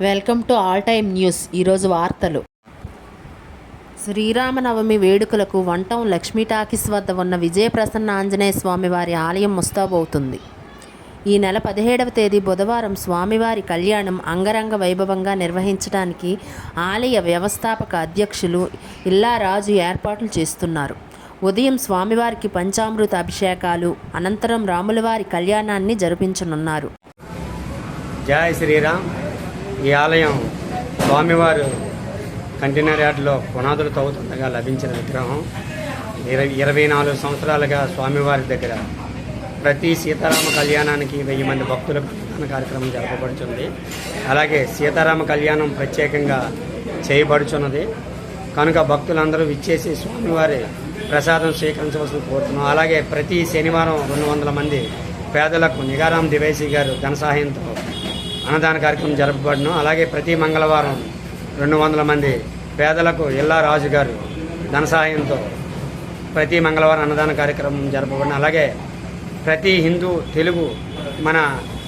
Welcome to all time news ఈరోజు వార్తలు. శ్రీరామనవమి వేడుకలకు వంటం లక్ష్మీ టాకీస్ వద్ద ఉన్న విజయప్రసన్న ఆంజనేయ స్వామివారి ఆలయం ముస్తాబవుతుంది. ఈ నెల పదిహేడవ తేదీ బుధవారం స్వామివారి కళ్యాణం అంగరంగ వైభవంగా నిర్వహించడానికి ఆలయ వ్యవస్థాపక అధ్యక్షులు ఇల్లారాజు ఏర్పాట్లు చేస్తున్నారు. ఉదయం స్వామివారికి పంచామృత అభిషేకాలు అనంతరం రాములవారి కళ్యాణాన్ని జరిపించనున్నారు. జై శ్రీరామ్. ఈ ఆలయం స్వామివారు కంటైనర్ యార్డ్లో పునాదులు తవ్వుతుండగా లభించిన విగ్రహం. ఇరవై ఇరవై నాలుగు సంవత్సరాలుగా స్వామివారి దగ్గర ప్రతి సీతారామ కళ్యాణానికి వెయ్యి మంది భక్తులకు ప్రధాన కార్యక్రమం జరపబడుతుంది అలాగే సీతారామ కళ్యాణం ప్రత్యేకంగా చేయబడుచున్నది. కనుక భక్తులందరూ విచ్చేసి స్వామివారి ప్రసాదం స్వీకరించవలసిన కోరుతున్నాం. అలాగే ప్రతి శనివారం రెండు వందల మంది పేదలకు నిగారాం దివేసి గారు ధన సహాయంతో అన్నదాన కార్యక్రమం జరపబడును. అలాగే ప్రతి మంగళవారం రెండు వందల మంది పేదలకు ఇల్లా రాజు గారు ధన సహాయంతో ప్రతి మంగళవారం అన్నదాన కార్యక్రమం జరపబడిన. అలాగే ప్రతి హిందూ తెలుగు మన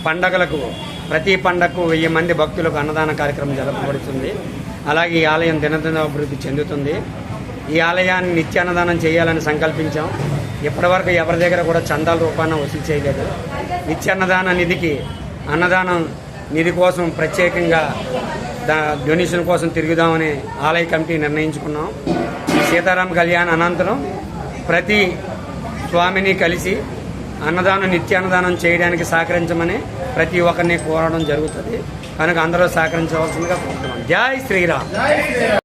పండగలకు ప్రతి పండగకు వెయ్యి మంది భక్తులకు అన్నదాన కార్యక్రమం జరపబడుతుంది. అలాగే ఈ ఆలయం దినదిన అభివృద్ధి చెందుతుంది. ఈ ఆలయాన్ని నిత్య అన్నదానం చేయాలని సంకల్పించాం. ఇప్పటివరకు ఎవరి దగ్గర కూడా చందాల రూపాన వసూలు చేయలేదు. నిత్య అన్నదాన నిధికి అన్నదానం నిధి కోసం ప్రత్యేకంగా దా డొనేషన్ కోసం తిరుగుదామని ఆలయ కమిటీ నిర్ణయించుకున్నాం. సీతారాం కళ్యాణ్ అనంతరం ప్రతి స్వామిని కలిసి అన్నదానం నిత్యాన్నదానం చేయడానికి సహకరించమని ప్రతి ఒక్కరిని కోరడం జరుగుతుంది. కనుక అందరూ సహకరించవలసిందిగా కోరుతున్నాం. జై శ్రీరామ్.